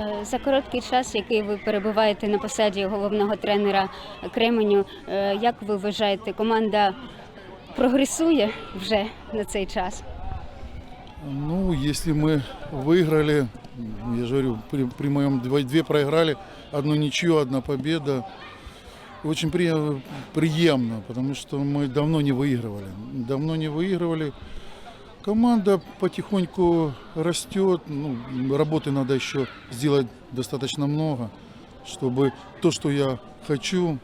Е, За короткий час, який ви перебуваєте на посаді головного тренера Кременю, е, як ви вважаєте, команда прогресує вже на цей час? Ну, если мы выиграли, я же говорю, при, при моем два- две проиграли, одну ничью, одна победа. Очень при- приемно, потому что мы давно не выигрывали. Давно не выигрывали. Команда потихоньку растет. Ну, работы надо еще сделать достаточно много, чтобы то, что я хочу.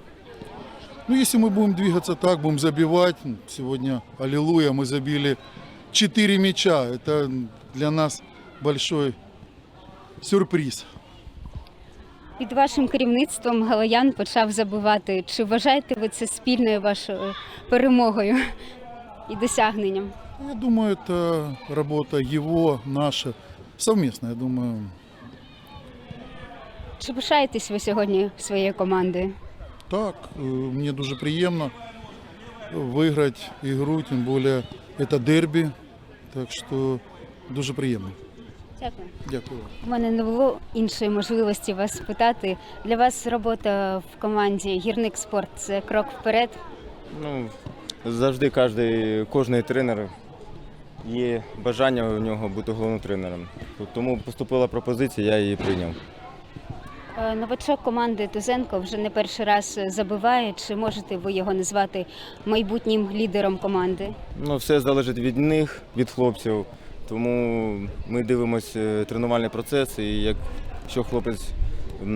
Ну, если мы будем двигаться так, будем забивать. Сегодня, аллилуйя, мы забили 4 мяча. Это для нас большой сюрприз. Під вашим керівництвом Галаян почав забивати. Чи вважаєте ви це спільною вашою перемогою І досягненням? Я думаю, это работа его, наша, совместная, я думаю. Чи пишаєтесь ви сьогодні своєю командою? Так, е, мне дуже приємно виграти ігру, тим більше це дербі. Так що дуже приємно. Дякую. Дякую. У мене не було іншої можливості вас спитати. Для вас робота в команді Гірник Спорт це крок вперед. Ну, завжди кожний, кожний тренер є бажання у нього бути головним тренером. Тому поступила пропозиція, я її прийняв. Е, Новачок команди Тузенко вже не перший раз забиває. Чи можете ви його назвати майбутнім лідером команди? Ну, все залежить від них, від хлопців. Тому ми дивимося тренувальний процес, і якщо хлопець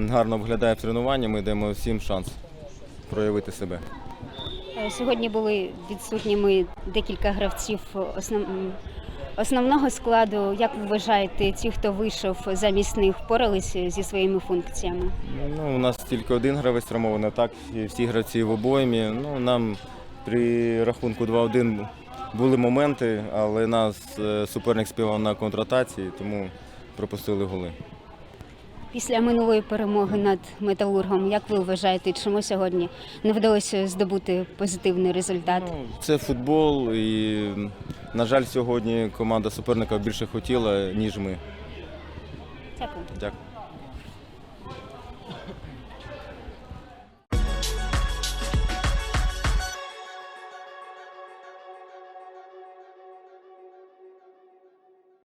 гарно виглядає в тренуванні, ми даємо всім шанс проявити себе. Е, Сьогодні були відсутніми декілька гравців основ... основного складу. Як ви вважаєте, ті, хто вийшов замість них, впоралися зі своїми функціями? Ну, у нас тільки один гравець травмований, так, і всі гравці в обоймі. Ну, нам при рахунку 2-1 були моменти, але нас е, суперник співав на контратації, тому пропустили голи. Після минулої перемоги над металургом, як ви вважаєте, чому сьогодні не вдалося здобути позитивний результат? Ну, це футбол, і, на жаль, сьогодні команда суперника більше хотіла, ніж ми. Дякую. Дякую.